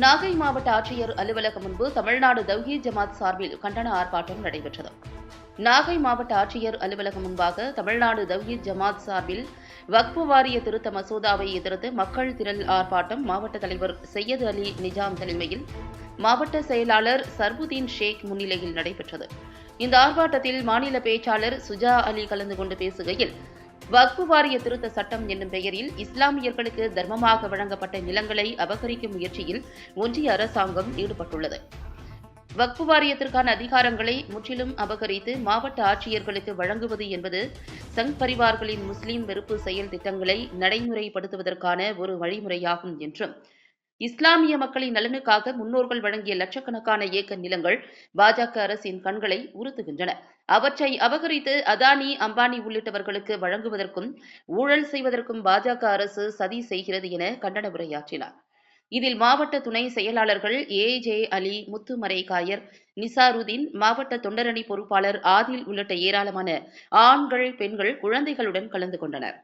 நாகை மாவட்ட ஆட்சியர் அலுவலகம் முன்பு தமிழ்நாடு தவ்ஹீத் ஜமாத் சார்பில் கண்டன ஆர்ப்பாட்டம் நடைபெற்றது. நாகை மாவட்ட ஆட்சியர் அலுவலகம் முன்பாக தமிழ்நாடு தவ்ஹீத் ஜமாத் சார்பில் வக்பு வாரிய திருத்த மசோதாவை எதிர்த்து மக்கள் திரள் ஆர்ப்பாட்டம் மாவட்ட தலைவர் சையது அலி நிஜாம் தலைமையில் மாவட்ட செயலாளர் சர்புதீன் ஷேக் முன்னிலையில் நடைபெற்றது. இந்த ஆர்ப்பாட்டத்தில் மாநில பேச்சாளர் சுஜா அலி கலந்து கொண்டு பேசுகையில் வக்பு வாரிய திருத்த சட்டம் என்னும் பெயரில் இஸ்லாமியர்களுக்கு தர்மமாக வழங்கப்பட்ட நிலங்களை அபகரிக்கும் முயற்சியில் ஒன்றிய அரசாங்கம் ஈடுபட்டுள்ளது. வக்பு வாரியத்திற்கான அதிகாரங்களை முற்றிலும் அபகரித்து மாவட்ட ஆட்சியர்களுக்கு வழங்குவது என்பது சங் பரிவார்களின் முஸ்லிம் வெறுப்பு செயல் திட்டங்களை நடைமுறைப்படுத்துவதற்கான ஒரு வழிமுறையாகும் என்றும் இஸ்லாமிய மக்களின் நலனுக்காக முன்னோர்கள் வழங்கிய லட்சக்கணக்கான ஏக்கர் நிலங்கள் பாஜக அரசின் கண்களை உறுத்துகின்றன. அவற்றை அபகரித்து அதானி அம்பானி உள்ளிட்டவர்களுக்கு வழங்குவதற்கும் ஊழல் செய்வதற்கும் பாஜக அரசு சதி செய்கிறது என கண்டன உரையாற்றினார். இதில் மாவட்ட துணை செயலாளர்கள் ஏ. ஜே. அலி முத்துமரைகாயர் நிசாருதீன் மாவட்ட தொண்டரணி பொறுப்பாளர் ஆதில் உள்ளிட்ட ஏராளமான ஆண்கள் பெண்கள் குழந்தைகளுடன் கலந்து கொண்டனர்.